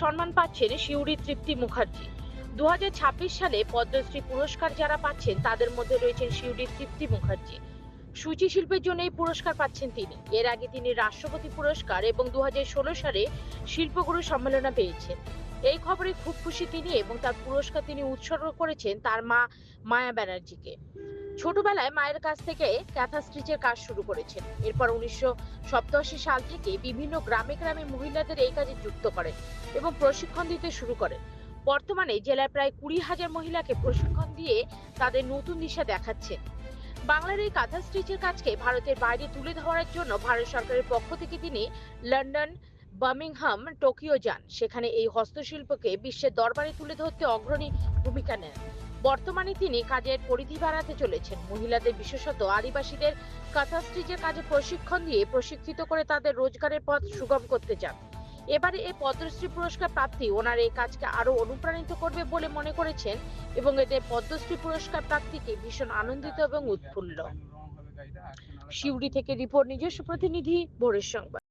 সম্মান পাচ্ছেন শিউরি তৃপ্তি মুখার্জি। দু হাজার ছাব্বিশ সালে পদ্মশ্রী পুরস্কার যারা পাচ্ছেন, তাদের মধ্যে রয়েছেন শিউরি তৃপ্তি মুখার্জি। সূচি শিল্পের জন্য এই পুরস্কার পাচ্ছেন তিনি। এর আগে তিনি রাষ্ট্রপতি পুরস্কার এবং দু হাজার ষোলো সালে শিল্পগুরু সম্মেলনে পেয়েছেন। এই খবরে খুব খুশি তিনি এবং তার পুরস্কার তিনি উৎসর্গ করেছেন তার মা মায়া ব্যানার্জিকে। ছোটবেলায় মায়ের কাছ থেকে ক্যাথা স্টিচের কাজ শুরু করেছেন। এরপর উনিশশো সপ্তাশি সাল থেকে বিভিন্ন গ্রামে গ্রামে মহিলাদের এই কাজে যুক্ত করেন এবং প্রশিক্ষণ দিতে শুরু করেন। বর্তমানে জেলায় প্রায় কুড়ি হাজার মহিলাকে প্রশিক্ষণ দিয়ে তাদের নতুন দিশা দেখাচ্ছেন। বাংলার এই কাঁথা স্টিচের কাজকে ভারতের বাইরে তুলে ধরার জন্য ভারত সরকারের পক্ষ থেকে তিনি লন্ডন, বার্মিংহাম, টোকিও যান। সেখানে এই হস্তশিল্পকে বিশ্বের দরবারে তুলে ধরতে অগ্রণী ভূমিকা নেন। বর্তমানে তিনি কাজের পরিধি বাড়াতে চলেছেন। মহিলাদের বিশেষত আদিবাসীদের কাঁথা স্টিচের কাজে প্রশিক্ষণ দিয়ে প্রশিক্ষিত করে তাদের রোজগারের পথ সুগম করতে চান। এবারে এই পদ্মশ্রী পুরস্কার প্রাপ্তি ওনার এই কাজকে আরও অনুপ্রাণিত করবে বলে মনে করেছেন এবং এতে পদ্মশ্রী পুরস্কার প্রাপ্তিকে ভীষণ আনন্দিত এবং উৎফুল্ল। শিউড়ি থেকে রিপোর্ট, নিজস্ব প্রতিনিধি, ভোরের সংবাদ।